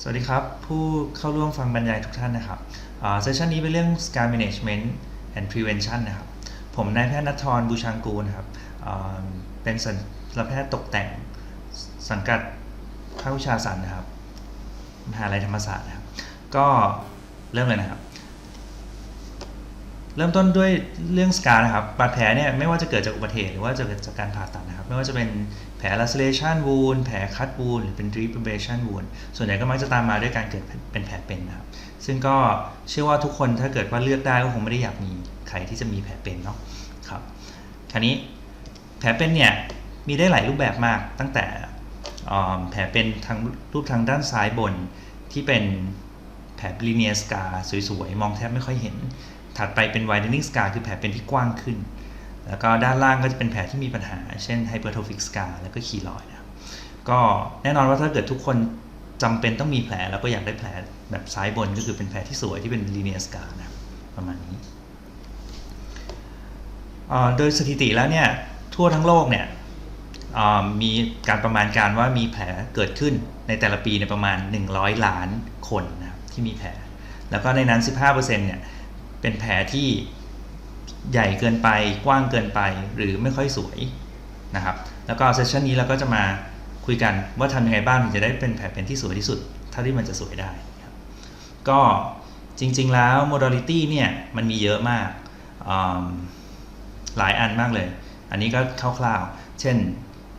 สวัสดีครับ ผู้เข้าร่วมฟังบรรยายทุกท่านนะครับเซสชันนี้เป็นเรื่อง scar management and prevention นะครับ ผมนายแพทย์นัทรบูชางกูลครับเป็นสัตวแพทย์ตกแต่งสังกัดภาควิชาสันนะครับมหาลัยธรรมศาสตร์นะครับ ก็เริ่มเลยนะครับ เริ่มต้นด้วยเรื่องสกานะครับบาดแผลเนี่ยไม่ว่าจะเกิดจากอุบัติเหตุหรือว่าจะเกิดจากการผ่าตัดนะครับ ไม่ว่าจะเป็น ผล laceration wound แผล cut wound หรือเป็น deep abrasion wound ส่วนใหญ่ก็มักจะตามมาด้วยการเกิดเป็นแผลเป็นนะครับ ซึ่งก็เชื่อว่าทุกคนถ้าเกิดว่าเลือกได้ก็คงไม่ได้อยากมีใครที่จะมีแผลเป็นเนาะครับ คราวนี้แผลเป็นเนี่ยมีได้หลายรูปแบบมากตั้งแต่แผลเป็นทางรูปทางด้านซ้ายบนที่เป็นแผล linear scar สวยๆ มองแทบไม่ค่อยเห็น ถัดไปเป็น widening scar คือแผลเป็นที่กว้างขึ้น แล้วก็ด้านล่างก็จะเป็นแผลที่มีปัญหา เช่น hypertrophic scar แล้วก็ keloid นะครับก็แน่นอนว่าถ้าเกิดทุกคนจำเป็นต้องมีแผลแล้วก็อยากได้แผลแบบซ้ายบนก็คือเป็นแผลที่สวยที่เป็น linear scar นะประมาณนี้โดยสถิติแล้วเนี่ยทั่วทั้งโลกเนี่ยมีการประมาณการว่ามีแผลเกิดขึ้นในแต่ละปีในประมาณ 100 ล้านคนนะครับที่มีแผล แล้วก็ในนั้น 15%เนี่ยเป็นแผลที่ ใหญ่เกินไปกว้างเกินไปหรือไม่ค่อยสวยนะครับ แล้วก็เซสชันนี้เราก็จะมาคุยกันว่าทำยังไงบ้างถึงจะได้เป็นแผลเป็นที่สวยที่สุดเท่าที่มันจะสวยได้ ก็จริงๆแล้ว modality เนี่ยมันมีเยอะมากหลายอันมากเลย อันนี้ก็คร่าวๆ เช่น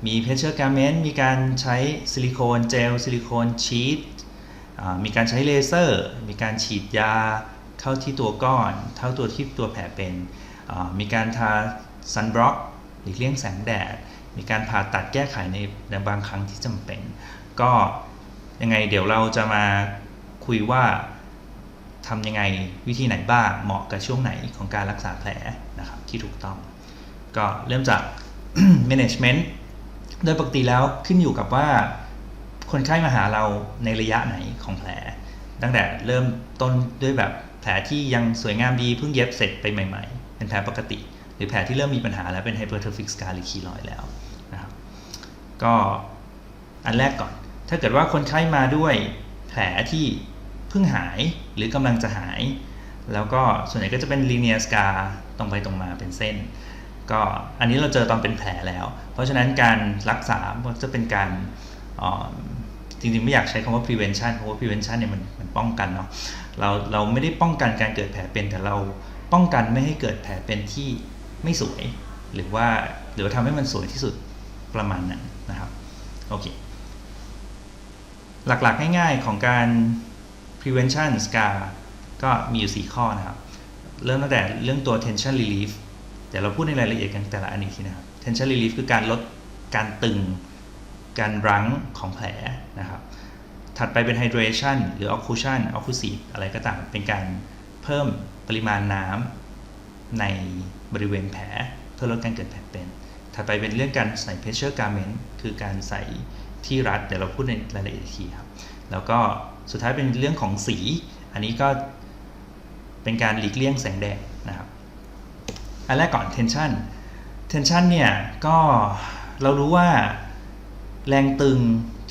มี pressure garment มีการใช้ซิลิโคนเจลซิลิโคนชีทมีการใช้เลเซอร์ มีการฉีดยาเข้าที่ตัวก้อนเข้าตัวที่ตัวแผลเป็น มีการทาซันบล็อกหลีกเลี่ยงแสงแดด มีการผ่าตัดแก้ไขในบางครั้งที่จำเป็น ก็ยังไงเดี๋ยวเราจะมาคุยว่าทำยังไงวิธีไหนบ้างเหมาะกับช่วงไหนของการรักษาแผลนะครับที่ถูกต้อง ก็เริ่มจาก management โดยปกติแล้วขึ้นอยู่กับว่าคนไข้มาหาเราในระยะไหนของแผล ตั้งแต่เริ่มต้นด้วยแบบแผลที่ยังสวยงามดีเพิ่งเย็บเสร็จไปใหม่ๆ เป็นแผลปกติ หรือแผลที่เริ่มมีปัญหาแล้วเป็น hypertrophic scar หรือ keloid แล้วนะครับก็อันแรกก่อน ถ้าเกิดว่าคนไข้มาด้วยแผลที่เพิ่งหายหรือกำลังจะหาย แล้วก็ส่วนใหญ่ก็จะเป็น linear scar ตรงไปตรงมาเป็นเส้น ก็อันนี้เราเจอตอนเป็นแผลแล้ว เพราะฉะนั้นการรักษาจะเป็นการจริงๆไม่อยากใช้คำว่า prevention เพราะว่า prevention เนี่ยมันมันป้องกันเนาะเราเราไม่ได้ป้องกันการเกิดแผลเป็นแต่เรา ป้องกันไม่ให้เกิดแผลเป็นที่ไม่สวย หรือว่าหรือว่าทำให้มันสวยที่สุดประมาณนั้นนะครับโอเคหลักๆ ง่ายๆของการ prevention scar ก็มีอยู่ 4 ข้อนะครับ เริ่มตั้งแต่เรื่องตัว tension relief เดี๋ยวเราพูดในรายละเอียดกันแต่ละอันอีกทีนะครับ tension relief คือการลดการตึง การรั้งของแผลนะครับ ถัดไปเป็น hydration หรือ occlusion occlusive อะไรก็ตามเป็นการ เพิ่มปริมาณน้ำในบริเวณแผลเพื่อลดการเกิดแผลเป็นถัดไปเป็นเรื่องการใส่ pressure garment คือการใส่ที่รัดเดี๋ยวเราพูดในรายละเอียดทีครับ แล้วก็สุดท้ายเป็นเรื่องของสี อันนี้ก็เป็นการหลีกเลี่ยงแสงแดดนะครับ อันแรกก่อน tension tension เนี่ยก็เรารู้ว่า แรงตึง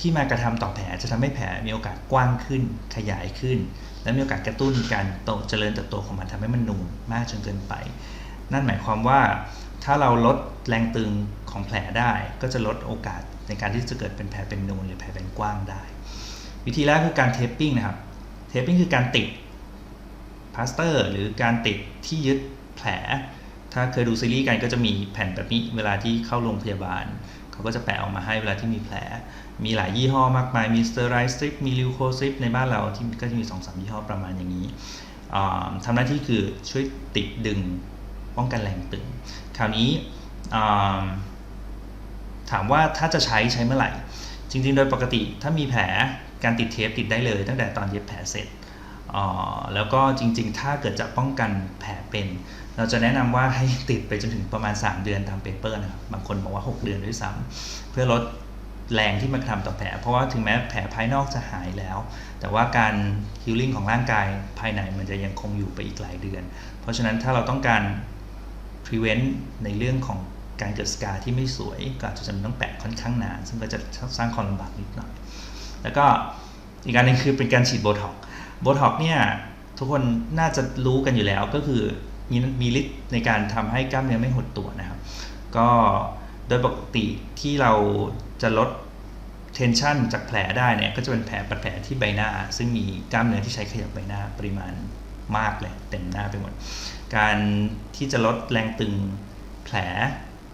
ที่มากระทำต่อแผลจะทำให้แผลมีโอกาสกว้างขึ้นขยายขึ้น และมีโอกาสกระตุ้นการโตเจริญเติบโตของมันทำให้มันนูนมากจนเกินไป นั่นหมายความว่าถ้าเราลดแรงตึงของแผลได้ก็จะลดโอกาสในการที่จะเกิดเป็นแผลเป็นนูนหรือแผลเป็นกว้างได้ วิธีแรกคือการเทปปิ้งนะครับ เทปปิ้งคือการติดพลาสเตอร์ หรือการติดที่ยึดแผล ถ้าเคยดูซีรีส์กันก็จะมีแผ่นแบบนี้เวลาที่เข้าโรงพยาบาล เขาก็จะแปะออกมาให้เวลาที่มีแผล มีหลายยี่ห้อมากมาย มีสเตอร์ไรสตริปมีลิวโคสตริปในบ้านเราที่ก็จะมี2อสยี่ห้อประมาณอย่างนี้อ่าทำหน้าที่คือช่วยติดดึงป้องกันแรงตึง คราวนี้ถามว่าถ้าจะใช้ใช้เมื่อไหร่ จริงๆ โดยปกติถ้ามีแผลการติดเทปติดได้เลย ตั้งแต่ตอนเย็บแผลเสร็จ แล้วก็จริงๆ ถ้าเกิดจะป้องกันแผลเป็น เราจะแนะนำว่าให้ติดไปจนถึงประมาณ 3 เดือนตามเปเปอร์นะครับ บางคนบอกว่า 6 เดือนด้วยซ้ำเพื่อลดแรงที่มันทำต่อแผล เพราะว่าถึงแม้แผลภายนอกจะหายแล้ว แต่ว่าการฮิลลิ่งของร่างกายภายในมันจะยังคงอยู่ไปอีกหลายเดือน เพราะฉะนั้นถ้าเราต้องการ prevent ในเรื่องของการเกิดสกาที่ไม่สวยก็อาจจะจำเป็นต้องแปะค่อนข้างนาน ซึ่งก็จะสร้างความลำบากนิดหน่อย แล้วก็อีกอันหนึงคือเป็นการฉีดโบท็อก โบท็อกเนี่ยทุกคนน่าจะรู้กันอยู่แล้วก็คือมีมีฤทธิ์ในการทำให้กล้ามเนื้อไม่หดตัวนะครับ ก็โดยปกติที่เราจะลด tension จากแผลได้เนี่ยก็จะเป็นแผลปัดแผลที่ใบหน้า ซึ่งมีกล้ามเนื้อที่ใช้ขยับใบหน้าปริมาณมากเลยเต็มหน้าไปหมด การที่จะลดแรงตึงแผล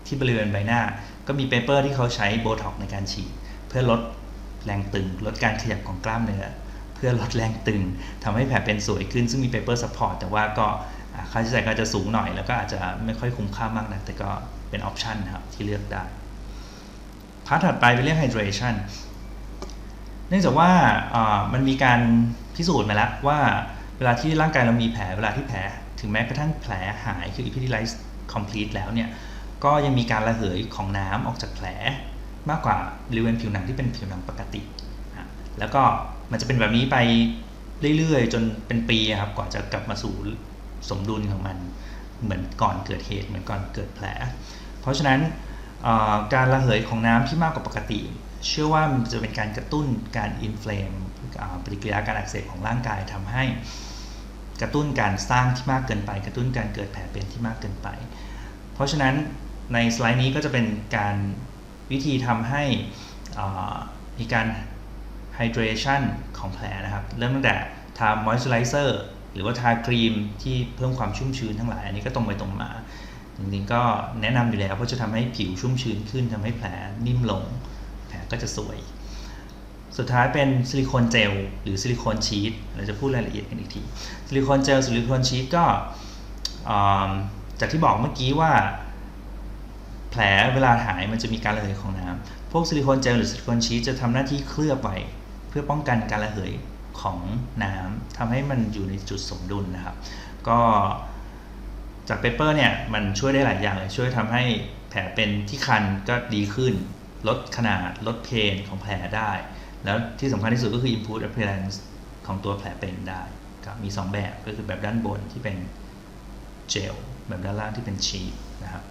ที่บริเวณใบหน้า ก็มีเปเปอร์ที่เขาใช้โบท็อกในการฉีดเพื่อลดแรงตึง ลดการขยับของกล้ามเนื้อ พื่อลดแรงตึงทำให้แผลเป็นสวยขึ้นซึ่งมีเปเปอร์ซัพพอร์ตแต่ว่าก็ค่าใช้จ่ายก็จะสูงหน่อย แล้วก็อาจจะไม่ค่อยคุ้มค่ามากนะแต่ก็เป็นออปชันครับที่เลือกได้พาร์ทถัดไปเป็นเรื่อง hydration เนื่องจากว่ามันมีการพิสูจน์มาแล้วว่าเวลาที่ร่างกายเรามีแผลเวลาที่แผล ถึงแม้กระทั่งแผลหายคือ epithelialize complete แล้วเนี่ยก็ยังมีการระเหยของน้ำออกจากแผลมากกว่าบริเวณผิวหนังที่เป็นผิวหนังปกติ แล้วก็ มันจะเป็นแบบนี้ไปเรื่อยๆ จนเป็นปีครับกว่าจะกลับมาสู่สมดุลของมันเหมือนก่อนเกิดเหตุเหมือนก่อนเกิดแผล เพราะฉะนั้นการระเหยของน้ำที่มากกว่าปกติ เชื่อว่ามันจะเป็นการกระตุ้นการอินฟลามปฏิกิริยาการอักเสบของร่างกายทำให้กระตุ้นการสร้างที่มากเกินไป กระตุ้นการเกิดแผลเป็นที่มากเกินไป เพราะฉะนั้นในสไลด์นี้ก็จะเป็นการวิธีทำให้มีการ hydration ของแผลนะครับ เริ่มตั้งแต่ทา moisturizer หรือว่าทาครีมที่เพิ่มความชุ่มชื้นทั้งหลาย อันนี้ก็ตรงไปตรงมา จริงๆก็แนะนำอยู่แล้วเพราะจะทำให้ผิวชุ่มชื้นขึ้นทำให้แผลนิ่มลง แผลก็จะสวย สุดท้ายเป็นซิลิโคนเจลหรือซิลิโคนชีทเราจะพูดรายละเอียดกันอีกทีซิลิโคนเจลซิลิโคนชีทก็จากที่บอกเมื่อกี้ว่า แผลเวลาหายมันจะมีการระเหยของน้ำพวกซิลิโคนเจลหรือซิลิโคนชีทจะทำหน้าที่เคลือบไว้ เพื่อป้องกันการระเหยของน้ำทำให้มันอยู่ในจุดสมดุลนะครับ ก็จากเปเปอร์เนี่ยมันช่วยได้หลายอย่างเลยช่วยทำให้แผลเป็นที่คันก็ดีขึ้น ลดขนาดลดเพนของแผลได้ แล้วที่สำคัญที่สุดก็คือ improve appearance ของตัวแผลเป็นได้ครับมี 2 แบบก็คือแบบด้านบนที่เป็นเจลแบบด้านล่างที่เป็นชีทนะครับ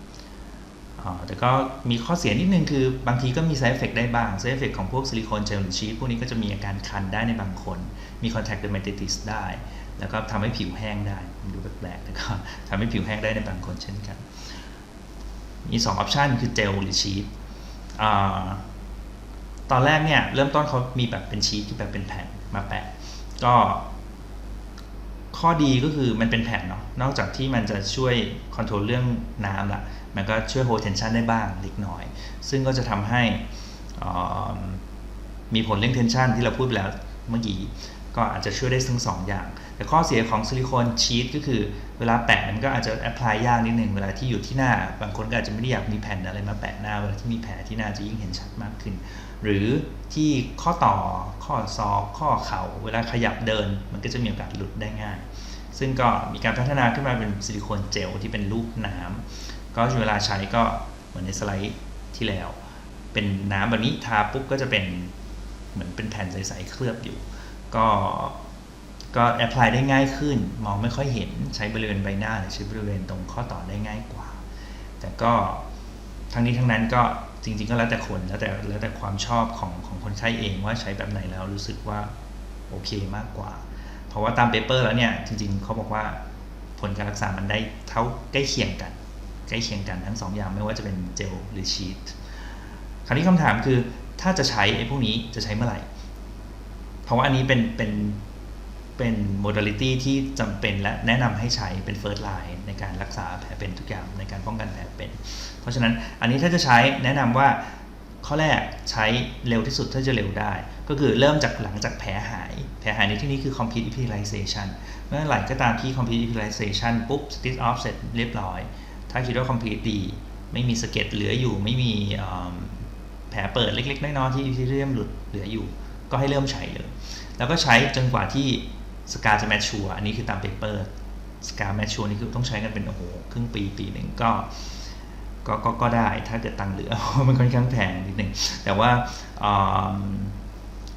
แต่ก็มีข้อเสียนิดนึงคือบางทีก็มี side effect ได้บ้าง side effect ของพวกซิลิโคนเจลหรือชีสพวกนี้ก็จะมีอาการคันได้ในบางคน มี contact dermatitis ได้ แล้วก็ทำให้ผิวแห้งได้มันดูแปลกๆแต่ก็ทำให้ผิวแห้งได้ในบางคนเช่นกัน มี2ออปชันคือเจลหรือชีสตอนแรกเนี่ยเริ่มต้นเขามีแบบเป็นชีสที่แบบเป็นแผ่นมาแปะ ก็ข้อดีก็คือมันเป็นแผ่นเนาะ นอกจากที่มันจะช่วยคอนโทรลเรื่องน้ำละ มันก็ช่วย hold tension ได้บ้างเล็กน้อย ซึ่งก็จะทำให้มีผลเรื่อง tension ที่เราพูดไปแล้วเมื่อกี้ก็อาจจะช่วยได้ทั้งสองอย่าง แต่ข้อเสียของซิลิโคนชีทก็คือเวลาแปะมันก็อาจจะ apply ยยากนิดหนึ่งเวลาที่อยู่ที่หน้า บางคนก็อาจจะไม่ได้อยากมีแผ่นอะไรมาแปะหน้า เวลาที่มีแผลที่หน้าจะยิ่งเห็นชัดมากขึ้น หรือที่ข้อต่อข้อศอกข้อเข่าเวลาขยับเดิน มันก็จะมีโอกาสหลุดได้ง่าย ซึ่งก็มีการพัฒนาขึ้นมาเป็นซิลิโคนเจลที่เป็นรูปน้ำ ก็เวลาใช้ก็เหมือนในสไลด์ที่แล้ว เป็นน้ำแบบนี้ทาปุ๊บก็จะเป็นเหมือนเป็นแผ่นใสๆเคลือบอยู่ ก็ก็แอพพลายได้ง่ายขึ้น มองไม่ค่อยเห็นใช้บริเวณใบหน้าหรือใช้บริเวณตรงข้อต่อได้ง่ายกว่า แต่ก็ทั้งนี้ทั้งนั้นก็จริงๆก็แล้วแต่คนแล้วแต่แล้วแต่ความชอบของของคนไข้เองว่าใช้แบบไหนแล้วรู้สึกว่าโอเคมากกว่า เพราะว่าตามเปเปอร์แล้วเนี่ยจริงๆเขาบอกว่าผลการรักษามันได้เท่าใกล้เคียงกัน ใกล้เคียงกันทั้งสองอย่างไม่ว่าจะเป็นเจลหรือชีทคราวนี้คำถามคือถ้าจะใช้ไอ้พวกนี้จะใช้เมื่อไหร่ เพราะว่าอันนี้เป็นเป็นเป็นโมด a l i t y ที่จำเป็นและแนะนำให้ใช้เป็น first line ในการรักษาแผลเป็นทุกอย่างในการป้องกันแผลเป็น เพราะฉะนั้นอันนี้ถ้าจะใช้แนะนำว่าข้อแรกใช้เร็วที่สุดถ้าจะเร็วได้ ก็คือเริ่มจากหลังจากแผลหาย แผลหายในที่นี้คือ complete epithelialization เมื่อไหร่ก็ตามที่ complete epithelialization ปุ๊บ stitch off เสร็จเรียบร้อย ถ้าคิดว่า complete ดี ไม่มีสะเก็ดเหลืออยู่ ไม่มีแผลเปิดเล็กๆน้อยๆที่ที่เริ่มหลุดเหลืออยู่ ก็ให้เริ่มใช้เลย แล้วก็ใช้จนกว่าที่สกาจะแมชชัวอันนี้คือตามเปเปอร์สกาแมชชัวนี่คือต้องใช้กันเป็นโอ้โหครึ่งปีปีหนึ่งก็ก็ก็ก็ได้ถ้าเกิดตังค์เหลือเพราะมันค่อนข้างแพงนิดนึงแต่ว่า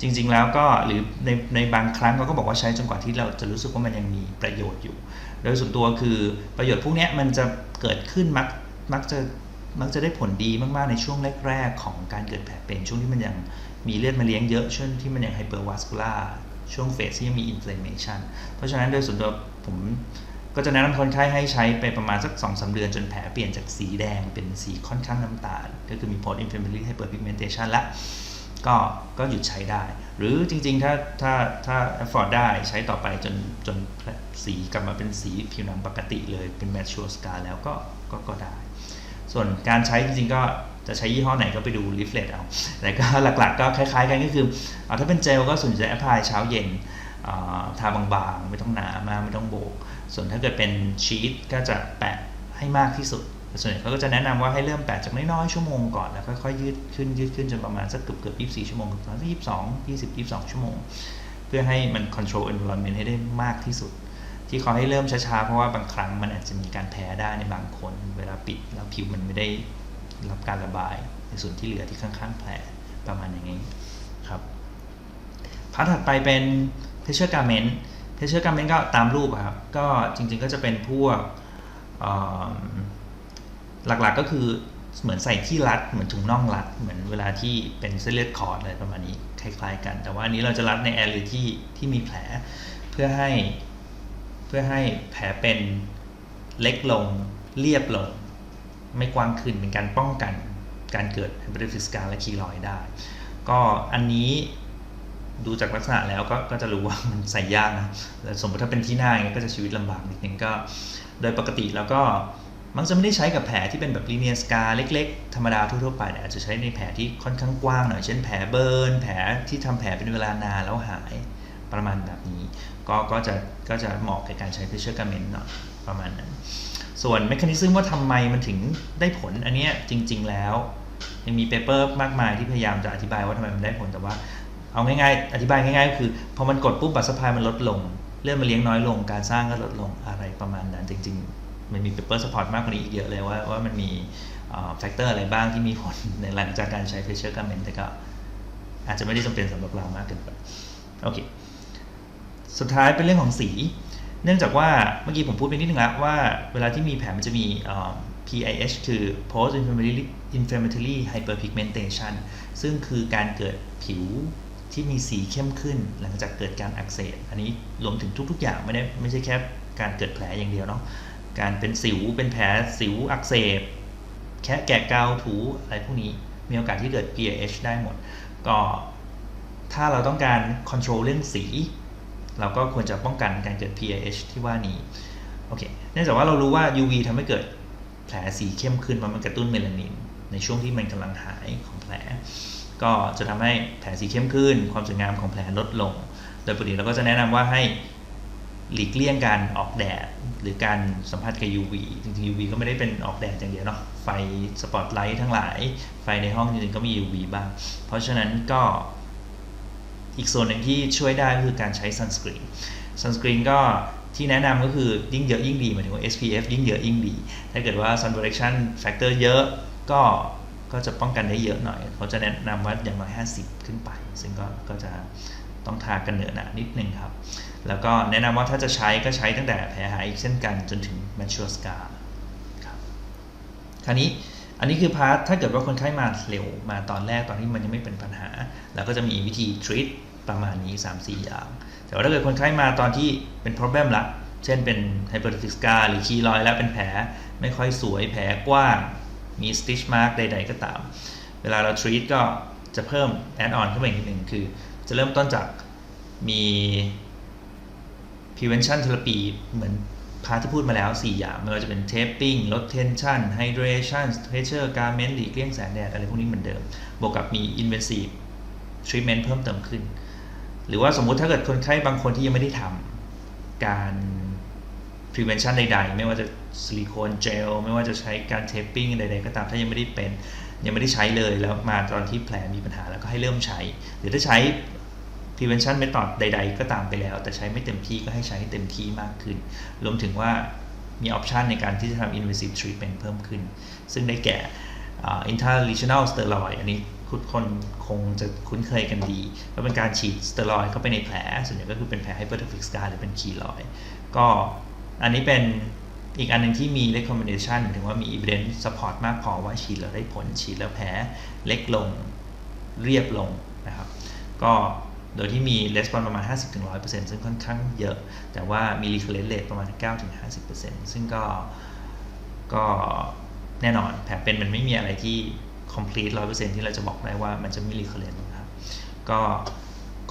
จริง ๆ แล้วก็หรือในในบางครั้งเขาก็บอกว่าใช้จนกว่าที่เราจะรู้สึกว่ามันยังมีประโยชน์อยู่ โดยส่วนตัวคือประโยชน์พวกนี้มันจะเกิดขึ้นมักมักจะมักจะได้ผลดีมาก ๆ ในช่วงแรก ๆ ของการเกิดแผลเป็นช่วงที่มันยังมีเลือดมาเลี้ยงเยอะช่วงที่มันยังไฮเปอร์วัสคูล่าช่วงเฟสที่ยังมีอินฟล m a t ชันเพราะฉะนั้นโดยส่วนตัวผมก็จะแนะนำคนไข้ให้ใช้ไปประมาณสัก2อสเดือนจนแผลเปลี่ยนจากสีแดงเป็นสีค่อนข้างน้ำตาล ก็คือมี post inflammatory hyperpigmentation ละ ก็ก็หยุดใช้ได้ หรือจริงๆ ถ้าถ้าถ้า afford ได้ใช้ต่อไปจนจนสีกลับมาเป็นสีผิวหนังปกติเลยเป็น mature scar แล้วก็ก็ก็ได้ ส่วนการใช้จริงๆ ก็จะใช้ยี่ห้อไหนก็ไปดู leaflet เอาแต่ก็หลักๆ ก็คล้ายๆกันก็คือเอาถ้าเป็นเจลก็ส่วนใหญ่จะ apply เช้าเย็นทาบางๆ ไม่ต้องหนามากไม่ต้องโบก ส่วนถ้าเกิดเป็นชีตก็จะแปะให้มากที่สุด ส่วนใหญ่เขาก็จะแนะนำว่าให้เริ่มแปะจากน้อยๆชั่วโมงก่อนแล้วค่อยๆยืดขึ้นยืดขึ้นจนประมาณสักเกือบเกือบ24ชั่วโมงประมาณสัก22 20 22ชั่วโมง เพื่อให้มัน control environment ให้ได้มากที่สุด ที่เขาให้เริ่มช้าๆ เพราะว่าบางครั้งมันอาจจะมีการแพ้ได้ในบางคน เวลาปิดแล้วผิวมันไม่ได้รับการระบายในส่วนที่เหลือที่ข้างๆแผลประมาณอย่างนี้ครับพาร์ทถัดไปเป็น pressure garment pressure garment ก็ตามรูปครับก็จริงๆก็จะเป็นพวกเหลักๆก็คือเหมือนใส่ที่รัดเหมือนถุงน่องรัด เหมือนเวลาที่เป็นเส้นเลือดขอดอะไรประมาณนี้คล้ายๆกัน แต่ว่าอันนี้เราจะรัดในแอเรียที่ที่มีแผลเพื่อให้เพื่อให้แผลเป็นเล็กลงเรียบลง ไม่กว้างขึ้นเป็นการป้องกันการเกิดไฮเปอร์ฟิสกาและคีลอยได้ ก็อันนี้ดูจากลักษณะแล้วก็ก็จะรู้ว่ามันใส่ยากนะแต่สมมติถ้าเป็นที่หน้าอย่างเงี้ยก็จะชีวิตลำบากนิดนึงก็ โดยปกติแล้วก็ มันจะไม่ได้ใช้กับแผลที่เป็นแบบลีเนียสกาเล็ก ๆ ธรรมดาทั่วๆไปเนี่ยอาจจะใช้ในแผลที่ค่อนข้างกว้างหน่อย เช่นแผลเบิร์นแผลที่ทำแผลเป็นเวลานานแล้วหายประมาณแบบนี้ ก็ก็จะก็จะเหมาะกับการใช้ pressure garment หน่อยประมาณนั้น ส่วน m e c h a n i s m ว่าทำไมมันถึงได้ผลอันเนี้ยจริง ๆ แล้วยังมีเปเปอร์มากมายที่พยายามจะอธิบายว่าทำไมมันได้ผลแต่ว่าเอาง่ายๆ อธิบายง่ายๆก็คือพอมันกดปุ๊บบัตรสปายมันลดลง เลือดมาเลี้ยงน้อยลง การสร้างก็ลดลงอะไรประมาณนั้นจริง ๆ มันมีเปเปอร์สปอร์ตมากกว่านี้อีกเยอะเลยว่าว่ามันมีแฟกเตอร์อะไรบ้างที่มีผลในหลังจากการใช้ pressure garment แต่ก็อาจจะไม่ได้จำเป็นสำหรับเรามากเกินไปโอเคสุดท้ายเป็นเรื่องของสี เนื่องจากว่าเมื่อกี้ผมพูดไปนิดนึงแล้วว่าเวลาที่มีแผลมันจะมี PIH คือ post inflammatory inflammatory hyperpigmentation ซึ่งคือการเกิดผิวที่มีสีเข้มขึ้นหลังจากเกิดการอักเสบ อันนี้รวมถึงทุก ๆ อย่างไม่ได้ไม่ใช่แค่การเกิดแผลอย่างเดียวเนาะ การเป็นสิวเป็นแผลสิวอักเสบ แค่แกะเกาถูอะไรพวกนี้มีโอกาสที่เกิด PIH ได้หมด ก็ถ้าเราต้องการ control เรื่องสี เราก็ควรจะป้องกันการเกิด PIH ที่ว่านี้โอเคเนื่องจากว่าเรารู้ว่า UV ทำให้เกิดแผลสีเข้มขึ้นมันกระตุ้นเมลานิน ในช่วงที่มันกำลังหายของแผล ก็จะทำให้แผลสีเข้มขึ้น ความสวยงามของแผลลดลง โดยปกติเราก็จะแนะนำว่าให้ หลีกเลี่ยงการออกแดด หรือการสัมผัสกับ UV จริงๆ UV ก็ไม่ได้เป็นออกแดดอย่างเดียวเนาะไฟสปอตไลท์ทั้งหลาย ไฟในห้องจริงๆก็มี UV บ้าง เพราะฉะนั้นก็อีกส่วนหนึ่งที่ช่วยได้ก็คือการใช้ sunscreen sunscreen ก็ที่แนะนำก็คือยิ่งเยอะยิ่งดีหมายถึงว่า SPF ยิ่งเยอะยิ่งดี ถ้าเกิดว่า sun protection factor เยอะก็ก็จะป้องกันได้เยอะหน่อย เขาจะแนะนำว่าอย่างน้อย 50 ขึ้นไป ซึ่งก็ก็จะต้องทากันเหนือหนานิดนึงครับ แล้วก็แนะนำว่าถ้าจะใช้ก็ใช้ตั้งแต่แผลหายอีกเช่นกันจนถึง mature scar ครับคราวนี้อันนี้คือพาร์ทถ้าเกิดว่าคนไข้มาเร็วมาตอนแรกตอนที่มันยังไม่เป็นปัญหา แล้วก็จะมีวิธี treat ประมาณนี้ 3-4 อย่าง แต่ว่าถ้าเกิดคนไข้มาตอนที่เป็น problem ละเช่นเป็น hypertrophic scar หรือคีรอยแล้วเป็นแผลไม่ค่อยสวยแผลกว้างมี stitch mark ใด ๆ ก็ตาม เวลาเรา treat ก็จะเพิ่ม add on ขึ้นมาอีกนิดหนึ่งคือ จะเริ่มต้นจากมี prevention therapy เหมือนพาที่พูดมาแล้ว 4 อย่างไม่ว่าจะเป็น taping ลด tension hydration pressure garment หลีกเลี่ยงแสงแดด อะไรพวกนี้เหมือนเดิม บวกกับมี invasive treatment เพิ่มเติมขึ้น หรือว่าสมมุติถ้าเกิดคนไข้บางคนที่ยังไม่ได้ทำการ prevention ใดๆ ไม่ว่าจะซิลิโคนเจลไม่ว่าจะใช้การ taping ใดๆ ก็ตามถ้ายังไม่ได้เป็นยังไม่ได้ใช้เลยแล้วมาตอนที่แผลมีปัญหาแล้วก็ให้เริ่มใช้ หรือถ้าใช้ prevention method ใด ๆ ก็ตามไปแล้ว แต่ใช้ไม่เต็มที่ก็ให้ใช้ให้เต็มที่มากขึ้น รวมถึงว่ามี option ในการที่จะทำ invasive treatment เพิ่มขึ้น ซึ่งได้แก่ uh, intralesional steroid อันนี้ทุกคนคงจะคุ้นเคยกันดี ก็เป็นการฉีดสเตียรอยเข้าไปในแผล ส่วนใหญ่ก็คือเป็นแผล hypertrophic scar หรือเป็นคีลอย ก็อันนี้เป็นอีกอันหนึงที่มี recommendation ถึงว่ามี evidence support มากพอว่าฉีดแล้วได้ผล ฉีดแล้วแผลเล็กลงเรียบลงนะครับ ก็ โดยที่มี response ประมาณ 50-100%ซึ่งค่อนข้างเยอะ แต่ว่ามี recurrence rate ประมาณ 9-50%ซึ่งก็ก็แน่นอนแผลเป็นมันไม่มีอะไรที่ complete 100%ที่เราจะบอกได้ว่ามันจะม่ recurrent นะครับก็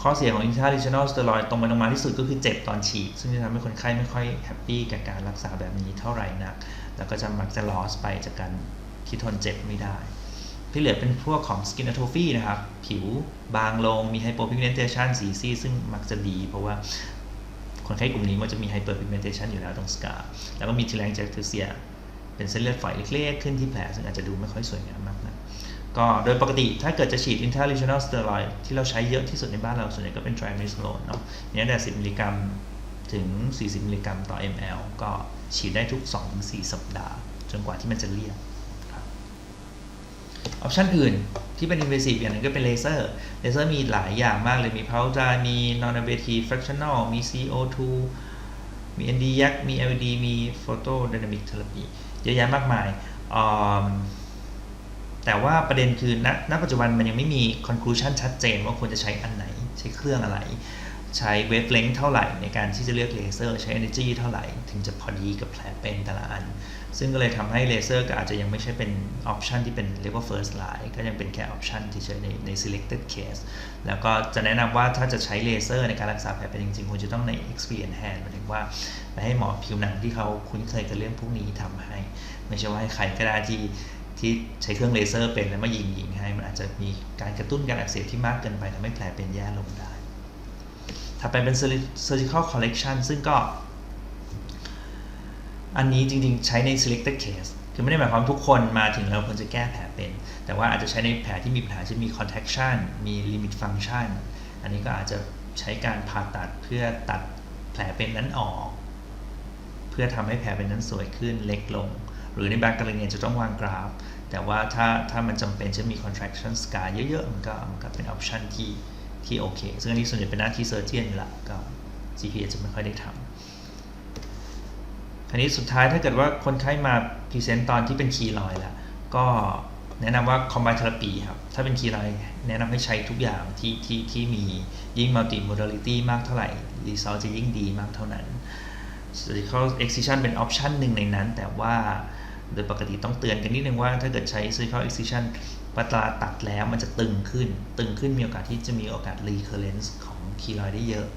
ข้อเสียของ intralesional steroid ตรงไปตรงมาที่สุดก็คือเจ็บตอนฉีด ซึ่งจะทำให้คนไข้ไม่ค่อยแฮปปี้กับการรักษาแบบนี้เท่าไหร่นัก แล้วก็จะมักจะ loss ไปจากการที่ทนเจ็บไม่ได้ ที่เหลือเป็นพวกของ skin atrophy นะครับ ผิวบางลงมี hypopigmentation สีซีซึ่งมักจะดีเพราะว่าคนไข้กลุ่มนี้มันจะมี hyperpigmentation อยู่แล้วตรงสกาแล้วก็มี telangiectasia เป็นเส้นเลือดฝอยเล็กๆ ขึ้นที่แผล ซึ่งอาจจะดูไม่ค่อยสวยงามมากนะก็โดยปกติถ้าเกิดจะฉีด intralesional steroid ที่เราใช้เยอะที่สุดในบ้านเราส่วนใหญ่ก็เป็น triamcinolone เนาะเนี่ยแต่ 10 มิลลิกรัมถึง 40 มิลลิกรัมต่อ ml ก็ฉีดได้ทุก 2-4 สัปดาห์ จนกว่าที่มันจะเลี่ยง ออปชันอื่นที่เป็น invasive อย่างหนึงก็เป็นเลเซอร์เลเซอร์มีหลายอย่างมากเลยมี p o w d e r มี non invasive fractional มี CO2 มี Nd:YAG มี LED มี photo dynamic therapy เยอะแยะมากมาย แต่ว่าประเด็นคือณณปัจจุบันมันยังไม่มี conclusion ชัดเจนว่าควรจะใช้อันไหน ใช้เครื่องอะไร ใช้ wavelength เท่าไหร่ในการที่จะเลือกเลเซอร์ ใช้ energy เท่าไหร่ ถึงจะพอดีกับแผลเป็นแต่ละอัน ซึ่งก็เลยทำให้เลเซอร์ก็อาจจะยังไม่ใช่เป็นออปชันที่เป็นเรียกว่า first line ก็ยังเป็นแค่ออปชันที่ใช้ในใน selected case แล้วก็จะแนะนำว่าถ้าจะใช้เลเซอร์ในการรักษาแผลเป็นจริงๆควรจะต้องใน experience hand หมายถึงว่าไปให้หมอผิวหนังที่เขาคุ้นเคยกับเรื่องพวกนี้ทำให้ ไม่ใช่ว่าให้ใครก็ได้ที่ที่ใช้เครื่องเลเซอร์เป็นแล้วมายิงยิงให้มันอาจจะมีการกระตุ้นการอักเสบที่มากเกินไปทำให้แผลเป็นแย่ลงได้ถ้าไปเป็น surgical correction ซึ่งก็ อันนี้จริงๆ ใช้ใน selected case คือไม่ได้หมายความทุกคนมาถึงแล้วควรจะแก้แผลเป็น แต่ว่าอาจจะใช้ในแผลที่มีปัญหาเช่นมี contraction มี limit function อันนี้ก็อาจจะใช้การผ่าตัดเพื่อตัดแผลเป็นนั้นออก เพื่อทำให้แผลเป็นนั้นสวยขึ้นเล็กลง หรือในบางกรณีจะต้องวางกราฟ แต่ว่าถ้าถ้ามันจำเป็นจะมี contraction scar เยอะๆ มันก็มันก็เป็น option ที่ที่โอเค ซึ่งอันนี้ส่วนใหญ่เป็นหน้าที่ surgeon อยู่ละก็ GP จะไม่ค่อยได้ทำ คราวนี้สุดท้ายถ้าเกิดว่าคนไข้มาพรีเซนต์ตอนที่เป็นคีลอยแล้วก็แนะนำว่าคอมไบเทอราปีครับ ถ้าเป็นคีลอยแนะนำให้ใช้ทุกอย่างที่ที่ที่มียิ่งมัลติโมดลิตี้มากเท่าไหร่รีซอลจะยิ่งดีมากเท่านั้น surgical excision เป็นออปชันหนึ่งในนั้น แต่ว่าโดยปกติต้องเตือนกันนิดนึงว่าถ้าเกิดใช้ surgical excision ปตราตัดแล้วมันจะตึงขึ้น ตึงขึ้นมีโอกาสที่จะมีโอกาส recurrence ของคีลอยได้เยอะ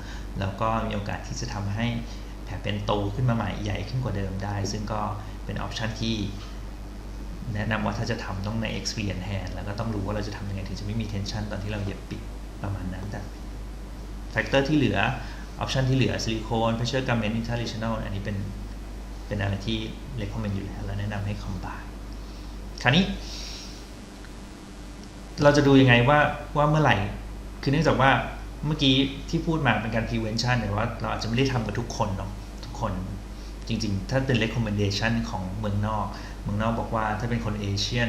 แล้วก็มีโอกาสที่จะทำให้ แผลเป็นโตขึ้นมาใหม่ใหญ่ขึ้นกว่าเดิมได้ ซึ่งก็เป็นออปชันที่แนะนำว่าถ้าจะทำต้องใน experience hand แล้วก็ต้องรู้ว่าเราจะทำยังไงถึงจะไม่มี tension ตอนที่เราเย็บปิดประมาณนั้นแต่ factor ที่เหลือออปชันที่เหลือซิลิโคน pressure garment international อันนี้เป็นเป็นอะไรที่ recommend อยู่แล้วและแนะนำให้ combine คราวนี้ เราจะดูยังไงว่าว่าเมื่อไหร่ คือเนื่องจากว่า เมื่อกี้ที่พูดมาเป็นการ prevention แต่ว่าเราอาจจะไม่ได้ทำกับทุกคนเนาะทุกคนจริงๆ ถ้าเป็น recommendation ของเมืองนอก เมืองนอกบอกว่าถ้าเป็นคนเอเชียน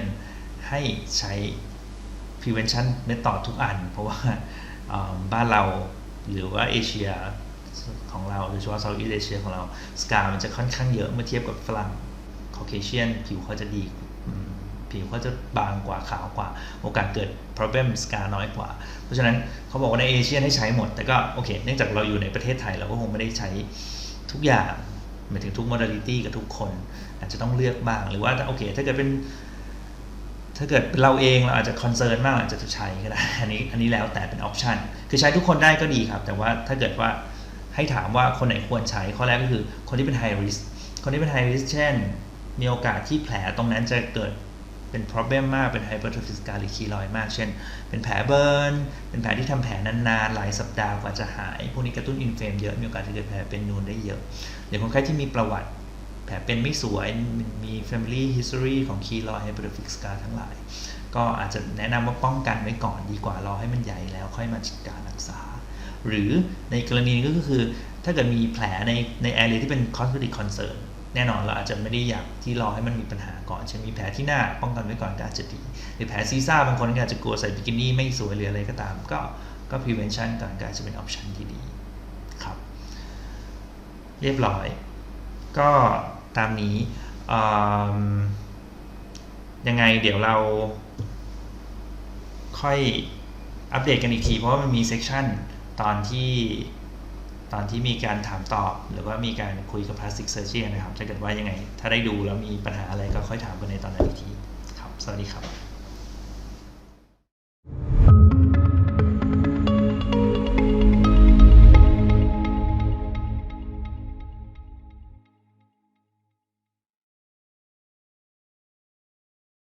ให้ใช้ prevention method ทุกอัน เพราะว่าบ้านเราหรือว่าเอเชียของเราโดยเฉพาะ Southeast Asia ของเราสกามันจะค่อนข้างเยอะเมื่อเทียบกับฝรั่ง Caucasian ผิวเขาจะดี ผิวเขาจะบางกว่าขาวกว่า โอกาสเกิด problem scar น้อยกว่า เพราะฉะนั้นเขาบอกว่าในเอเชียให้ใช้หมด แต่ก็โอเค เนื่องจากเราอยู่ในประเทศไทยเราก็คงไม่ได้ใช้ทุกอย่างหมายถึงทุก modality กับทุกคน อาจจะต้องเลือกบ้าง หรือว่าโอเค ถ้าเกิดเป็น ถ้าเกิดเราเองเราอาจจะคอนเซิร์นมากอาจจะใช้ก็ได้อันนี้อันนี้แล้วแต่เป็นออปชันคือใช้ทุกคนได้ก็ดีครับ แต่ว่าถ้าเกิดว่าให้ถามว่าคนไหนควรใช้ข้อแรกก็คือคนที่เป็น high risk คนที่เป็น high risk เช่น มีโอกาสที่แผลตรงนั้นจะเกิด เป็น problem มากเป็น hypertrophic scar หรือ keloid มาก เช่น เป็นแผลเบิร์น เป็นแผลที่ทำแผลนานๆ หลายสัปดาห์กว่าจะหาย พวกนี้กระตุ้นอินเฟลมเยอะมีโอกาสที่เกิดแผลเป็นนูนได้เยอะหรือคนไข้ที่มีประวัติแผลเป็นไม่สวย มี family history ของ keloid hypertrophic scar ทั้งหลาย ก็อาจจะแนะนำว่าป้องกันไว้ก่อนดีกว่ารอให้มันใหญ่แล้วค่อยมาจัดการรักษา หรือในกรณีนี้ก็คือถ้าเกิดมีแผลในใน area ที่เป็น cosmetic concern แน่นอนเราอาจจะไม่ได้อยากที่รอให้มันมีปัญหาก่อนเช่นมีแผลที่หน้าป้องกันไว้ก่อนก็อาจจะดีหรือแผลซีซ่าบางคนก็อาจจะกลัวใส่บิกินี่ไม่สวยหรืออะไรก็ตาม ก็ก็ prevention ก่อนก็อาจจะเป็น option ที่ดีครับ เรียบร้อย ก็ตามนี้ยังไงเดี๋ยวเราค่อยอัปเดตกันอีกที เพราะว่ามันมีเซ c ชันตอนที่ ตอนที่มีการถามตอบ หรือว่ามีการคุยกับ plastic surgeon นะครับถ้าเกิดว่ายังไง ถ้าได้ดูแล้วมีปัญหาอะไรก็ค่อยถามกันในตอนนั้นอีกทีครับ สวัสดีครับ